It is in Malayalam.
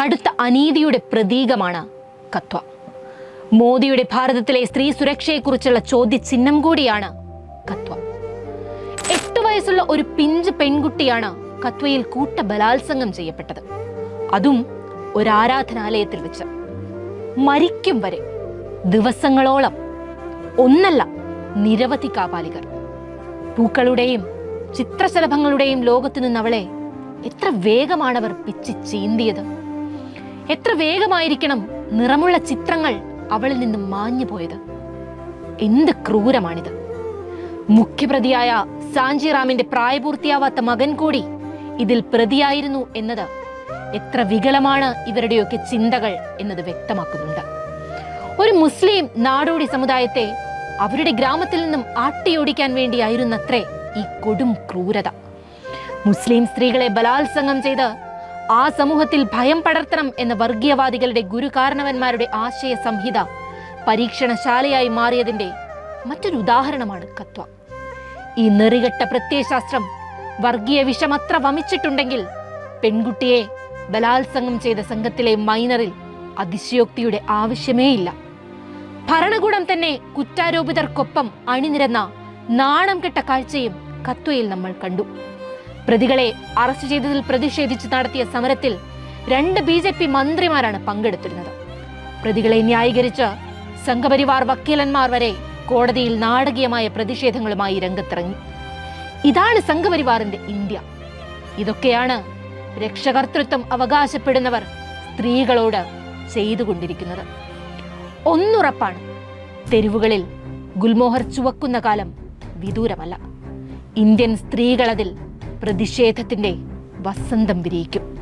കടുത്ത അനീതിയുടെ പ്രതീകമാണ് കത്വ. മോദിയുടെ ഭാരതത്തിലെ സ്ത്രീ സുരക്ഷയെക്കുറിച്ചുള്ള ചോദ്യചിഹ്നം കൂടിയാണ് കത്വ. എട്ട് വയസ്സുള്ള ഒരു പിഞ്ച് പെൺകുട്ടിയാണ് കത്വയിൽ കൂട്ട ബലാത്സംഗം ചെയ്യപ്പെട്ടത്. അതും ഒരു ആരാധനാലയത്തിൽ വെച്ച്. മരിക്കും വരെ ദിവസങ്ങളോളം ഒന്നല്ല നിരവധി കാപാലികർ. പൂക്കളുടെയും ചിത്രശലഭങ്ങളുടെയും ലോകത്തു നിന്ന് അവളെ എത്ര വേഗമാണവർ പിച്ചി ചീന്തിയത്. എത്ര വേഗമായിരിക്കണം നിറമുള്ള ചിത്രങ്ങൾ അവളിൽ നിന്നും മാഞ്ഞു പോയത്? എന്ത് ക്രൂരമാണിത്? മുഖ്യപ്രതിയായ സാഞ്ചിറാമിന്റെ പ്രായപൂർത്തിയാവാത്ത മകൻ കൂടി ഇതിൽ പ്രതിയായിരുന്നു എന്നത് എത്ര വികലമാണ് ഇവരുടെയൊക്കെ ചിന്തകൾ എന്നത് വ്യക്തമാക്കുന്നുണ്ട്. ഒരു മുസ്ലിം നാടോടി സമുദായത്തെ അവരുടെ ഗ്രാമത്തിൽ നിന്നും ആട്ടിയോടിക്കാൻ വേണ്ടിയായിരുന്നത്രേ ഈ കൊടും ക്രൂരത. മുസ്ലിം സ്ത്രീകളെ ബലാത്സംഗം ചെയ്ത് ആ സമൂഹത്തിൽ ഭയം പടർത്തണം എന്ന വർഗീയവാദികളുടെ ഗുരുകാരണവന്മാരുടെ ആശയ സംഹിത പരീക്ഷണശാലയായി മാറിയതിന്റെ മറ്റൊരു ഉദാഹരണമാണ് കത്വ. ഈ നെറികെട്ട പ്രത്യയശാസ്ത്രം വർഗീയ വിഷമത്ര വമിച്ചിട്ടുണ്ടെങ്കിൽ പെൺകുട്ടിയെ ബലാത്സംഗം ചെയ്ത സംഘത്തിലെ മൈനറിൽ അതിശയോക്തിയുടെ ആവശ്യമേ ഇല്ല ഭരണകൂടം തന്നെ കുറ്റാരോപിതർക്കൊപ്പം അണിനിരന്ന നാണം കെട്ട കാഴ്ചയും കത്വയിൽ നമ്മൾ കണ്ടു. പ്രതികളെ അറസ്റ്റ് ചെയ്തതിൽ പ്രതിഷേധിച്ച് നടത്തിയ സമരത്തിൽ രണ്ട് ബി ജെ പി മന്ത്രിമാരാണ് പങ്കെടുത്തിരുന്നത്. പ്രതികളെ ന്യായീകരിച്ച് സംഘപരിവാർ വക്കീലന്മാർ വരെ കോടതിയിൽ നാടകീയമായ പ്രതിഷേധങ്ങളുമായി രംഗത്തിറങ്ങി. ഇതാണ് സംഘപരിവാറിന്റെ ഇന്ത്യ. ഇതൊക്കെയാണ് രക്ഷകർത്തൃത്വം അവകാശപ്പെടുന്നവർ സ്ത്രീകളോട് ചെയ്തുകൊണ്ടിരിക്കുന്നത്. ഒന്നുറപ്പാണ് തെരുവുകളിൽ ഗുൽമോഹർ ചുവക്കുന്ന കാലം വിദൂരമല്ല. ഇന്ത്യൻ സ്ത്രീകളതിൽ പ്രതിഷേധത്തിന്റെ വസന്തം വിരിയിക്കും.